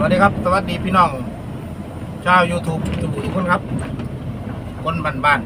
สวัสดีครับ สวัสดีพี่น้องชาว YouTube ทุกทุกคนครับ คนบ้าน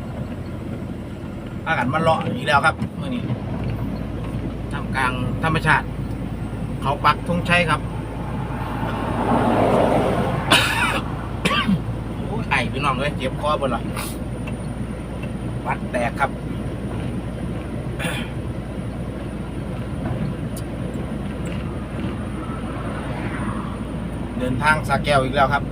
ๆอากาศมันเลาะอีกแล้วครับเมื่อนี้ทำกลางธรรมชาติ เขาปักธงชัยครับไอพี่น้องเลยเจ็บคอบนหรอวัดแตกครับ เดินทางสาแก้วอีกแล้วครับ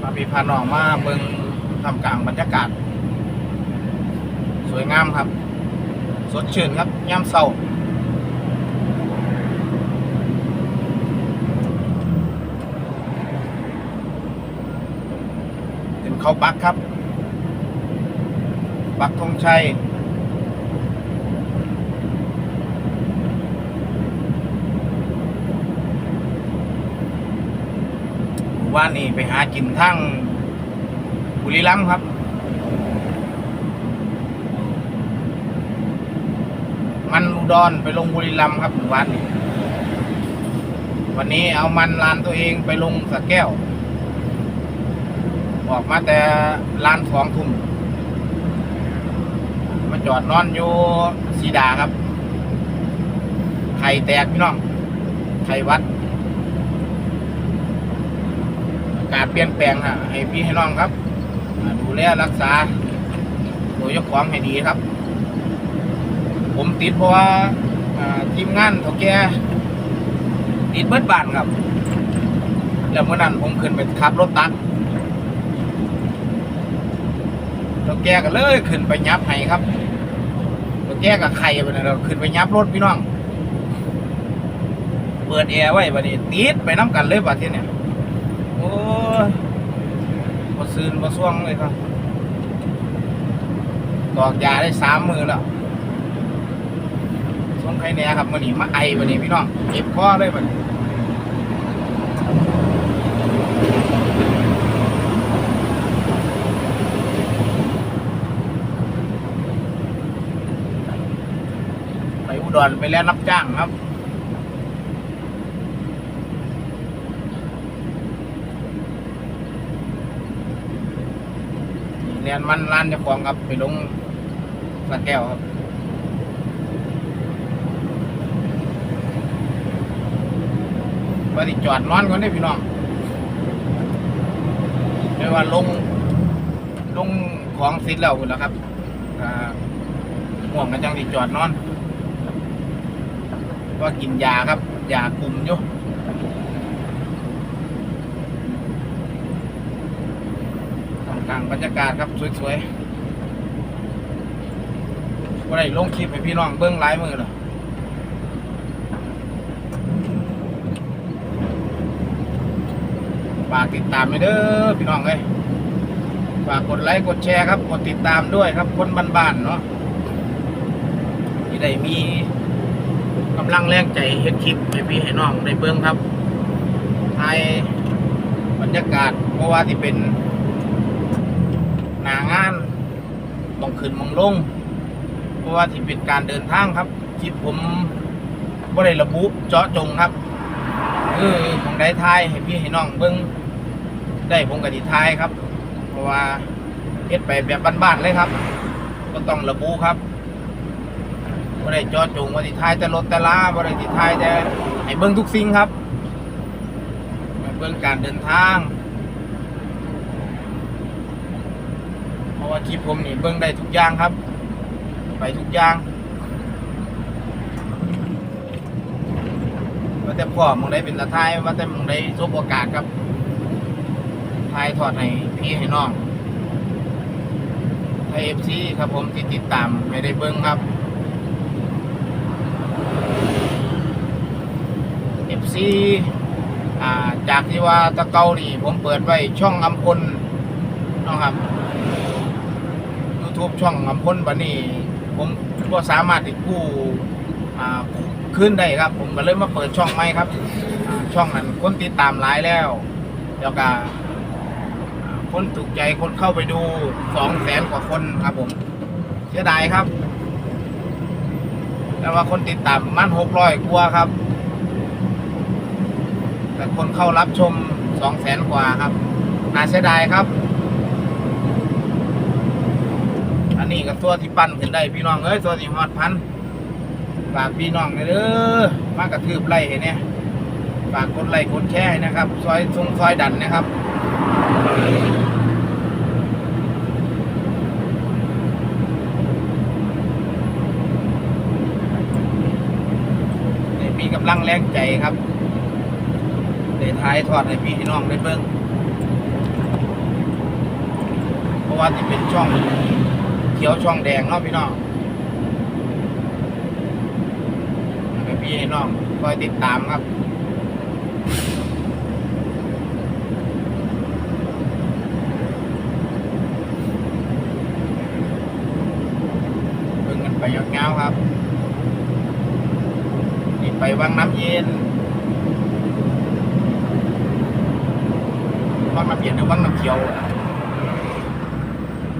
พาพี่พาน้องมาเบิงทำกลางบรรยากาศ สวยงามครับ สดชื่นครับย่ำเศร้าเป็นเขาปักครับ ปักธงชัย ว่านนี่ไปหากินทั้งบุรีรัมย์ครับ มันอุดรไปลงบุรีรัมย์ครับวันนี้ วันนี้เอามันลานตัวเองไปลงสระแก้ว ออกมาแต่ลานสองทุ่มมาจอดนอนอยู่สีดาครับ ไข่แตกพี่น้อง ไข่วัด อา กาศเปลี่ยนแปลงฮะให้พี่ให้น้องครับ ดูแลรักษาตัวเจ้าของให้ดีครับ ผมติดเพราะว่าทีมงานเถ่าแกติดเบิดบานครับ แล้วเมื่อนั้นผมขึ้นไปขับรถตักเถ่าแกก็เลยขึ้นไปยับให้ครับเถ่าแกกับไข่ไปนะเราขึ้นไปยับรถพี่น้อง เปิดแอร์ไว้บัดนี้ติดไปน้ำกันเลยบัดที่เนี่ย โอ้ยบ่ ซืนบ่ซ่วงเลยครับตอกยาได้สามมือแล้วส่งใครแน่ครับมื้อนี้มาไอวันนี้พี่น้องเจ็บคอเลยบัดนี้ไปอุดรไปแล้วรับจ้างครับ เรียนมันร้านเจ้าของครับไปลงสระแก้วครับว่าที่จอดนอนก่อนได้พี่น้องไม่ว่าลงลงของสิทธิ์แล้วพุ่นแล้วครับห่วงกันจังที่จอดนอนก็กินยาครับ ยากลุ่มอยู่ ท่าม กลางบรรยากาศครับสวยๆว่าได้ลงคลิปให้พี่น้องเบิ้องหลายมือหรอฝากติดตามไปเด้อพี่น้องเลยฝากกดไลค์กดแชร์ครับ กดติดตามด้วยครับ คนบ้านๆเนาะที่ได้มีกำลังแรงใจเฮ็ดคลิปให้พี่ให้น้องได้เบิ้องครับถ่ายบรรยากาศเพราะว่าที่เป็น หนางานมองขึ้นมองลง เพราะว่าที่เป็นการเดินทางครับคลิปผมบ่ได้ระบุเจาะจงครับเออของได้ทายให้พี่ให้น้องเบิ้งได้ผมกับดีทายครับ เพราะว่าเฮ็ดไปแบบบ้านๆเลยครับ ก็ต้องระบุครับบ่ได้เจาะจงว่าสิทายแต่รถแต่ลาบ่ได้สิทายแต่ให้เบิ้งทุกสิ่งครับเบิ้งการเดินทาง เพราะ ว่าคลิปผมนี่เบิ่งได้ทุกอย่างครับ ไปทุกอย่างว่าแต่พ่อมึงได้เป็นตาทายว่าแต่มึงได้สบโอกาสครับทายทอดให้พี่ให้น้องไทยเอฟซีครับผมที่ติดตามไม่ได้เบิ่งครับเอฟซีจากที่ว่าตะเกานี่ผมเปิดไว้ช่องอำพลนะครับ YouTube ช่องอำพลบันนี้ผมก็สามารถติดกู้ขึ้นได้ครับ ผมก็เลยมาเปิดช่องใหม่ครับ ช่องนั้นคนติดตามหลายแล้วแล้วก็คนถูกใจคนเข้าไปดูสองแสนกว่าคนครับผมเสียดายครับ แต่ว่าคนติดตามมันหกร้อยกว่าครับ แต่คนเข้ารับชมสองแสนกว่าครับน่าเสียดายครับ อั นี้ก็ตัวที่ปั้นขึ้นได้พี่น้องเอ้ยตัวที่ฮอดพันฝากพี่น้องเลยด้อมากระทืบไล่ให้เนี่ยฝากกดไลค์กดแชร์นะครับซอยทรงซอยดันนะครับได้มีกำลังแรงใจครับได้ท้ายทอดให้พี่น้องได้เบิ่งเพราะว่าที่เป็นช่อง ขียวช่องแดงเนาะพี่น้องพี่น้องคอยติดตามครับเบิ่งกันไปยาวๆครับนี่ไปวังน้ำเย็นวังน้ำเย็นหรือวังน้ำเขียว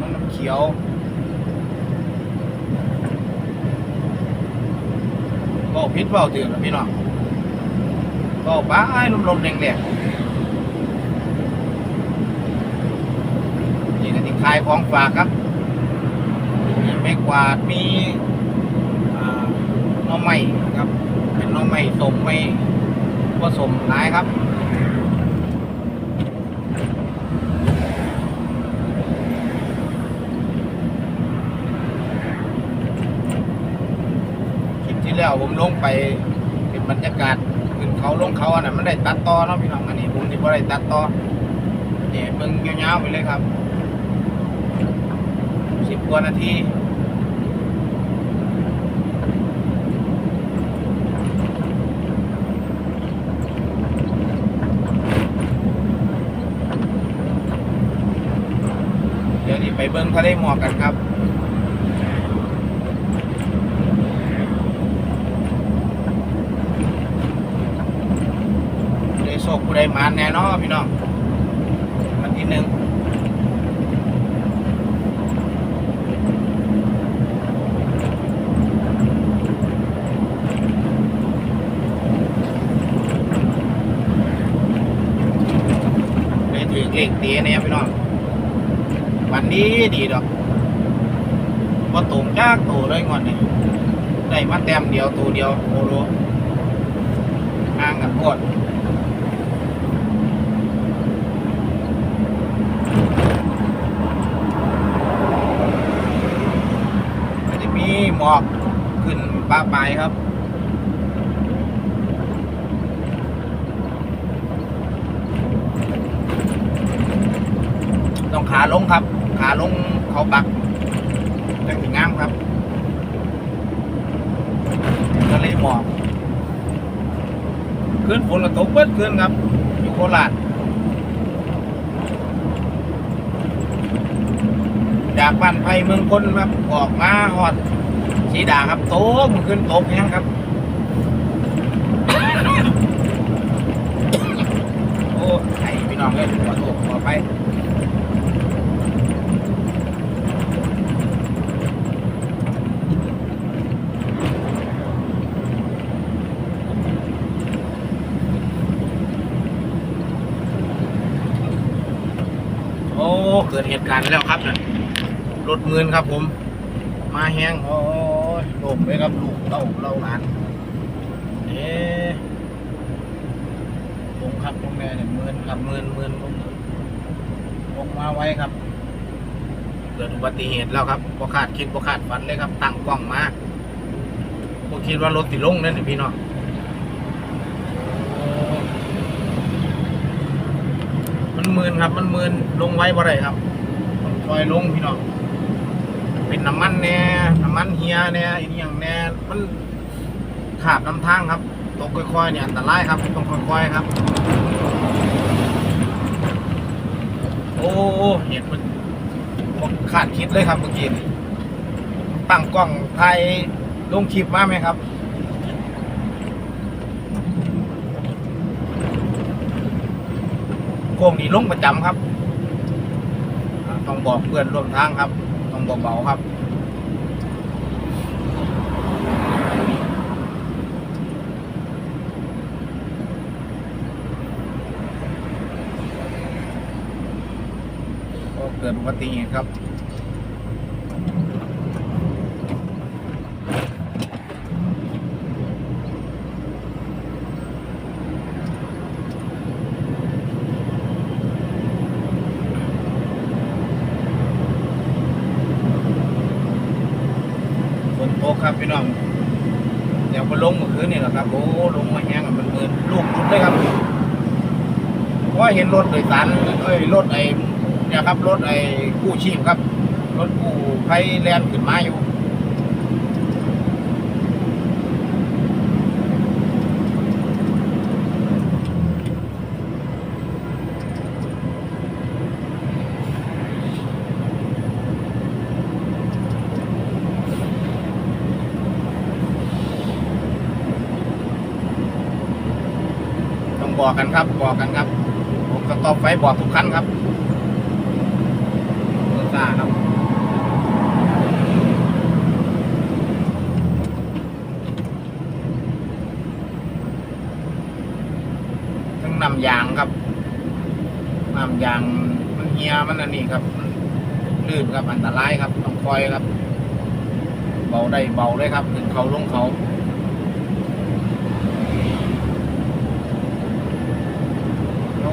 วังน้ำเขียว พิษเบาตื่นพี่น้องก็ป้ายลมๆแรงๆนี่ก็ที่ขายของฝากครับมีไม้กวาดมีอ่าหน่อไม้ครับ เป็นน้อไม้สมไม้ผสมหลายครับ คลิปที่ แล้วผมลงไปเป็นบรรยากาศขึ้นเขาลงเขาอันนั้นมันได้ตัดต่อเนาะพี่น้องอันนี้ผมที่บ่ได้ตัดต่อเนี่ยเบิ่งยาวๆไปเลยครับสิบกว่านาทีเดี๋ยวนี้ไปเบิ้งทะเลหมอกกันครับ ผู้ใด โชคผู้ใดมานแน่นอนพี่น้องวันที่หนึ่งได้ถือเลขเตีเนี่ยพี่น้องวันนี้ดีดอกพอตรงจากตัวเลยงอนนี่ได้มาแต้มเดียวตัวเดียวโอโลห่างกับกดมันจะมีหม อกขึ้นป้าปครับต้องขาลงครับ ขาลงเขาปักจังถึงงามครับทะเลหมอกขึ้นฝนกระตกเปิดขึ้นครับ อยู่โคราชจากบ้านไผ่เมืองคนครับออกมาหอด สีดาครับโตกมันขึ้นตกแห้งครับ โอ้ไข่พี่น้องเลยขอโทษขอไปโอ้เกิดเหตุการณ์แล้วครับเนี่ยรถมืนครับผม มาแห้งโอ้ ยโลกไปครับลูกเต้าเล่าหลานเอ๊ะลงครับลงแม่เนี่ยมืนครับมืนมืนลงลงมาไว้ครับ เกิดอุบัติเหตุแล้วครับพอขาดคิดพอขาดฝันเลยครับ ตั้งกล้องมาพอคิดว่ารถติดลงนั่นนี่พี่น้องมันมืนครับ มันมืนลงไว้บ่ได้ครับต้องคอยลงพี่น้อง เป็นน้ำมันแน่น้ำมันเฮียแน่อีกอย่างแน่มันขาดน้ำทางครับตกค่อยๆเนี่ยอันตรายครับต้องค่อยๆครับ โอ้เห็นมันบ่ขาดคิดเลยครับเมื่อกี้ตั้งกล้องถ่ายลงคลิปมาไหมครับโค้งนี้ลงประจำครับ ต้องบอกเพื่อนร่วมทางครับ เบาๆครับก็เกิดอุบัติเหตุครับ นตกครับพี่น้องเดี๋ยวมาลงเมื่อคืนนี่แหละครับ โอ้ลงมาแห้งอะมันเมินลูกรุดเลยครับเพราะว่าเห็นรถโดยสารเอ้ยรถไอ้เนี่ยครับรถไอ้กู้ชีพครับ รถกู้ไฟแลนขึ้นมาอยู่ บอกกันครับ บอกกันครับ ผมสต็อปไฟบอกทุกคันครับเบอร์ซ่าครับทั้งนำยางครับนำยางมันเฮียมันอันนี้ครับลื่นครับอันตรายครับต้องคอยครับ เบาได้เบาเลยครับถึงเขาลงเขา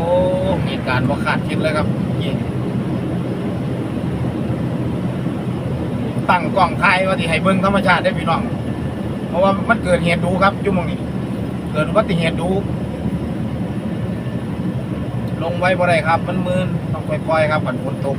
โอ้เหตุการณ์ว่าขาดคิดเลยครับยี่ตั้งกล้องไทยว่าที่ให้เบิ้งธรรมชาติได้พี่น้อง เพราะว่ามันเกิดเหตุดูครับอยุ่มองนี้ เกิดอุบัติเหตุดู ลงไว้บ่ได้ครับ มันมืนต้องค่อยๆครับผันฝนตก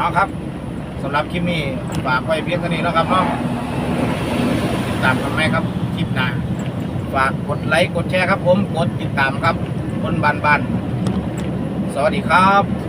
เอาครับสำหรับคลิปนี้ฝากไว้เพียงเท่านี้แล้วครับเนาะติดตามกันไหมครับคลิปหน้าฝากกดไลค์กดแชร์ครับผมกดติดตามครับคนบานบานๆสวัสดีครับ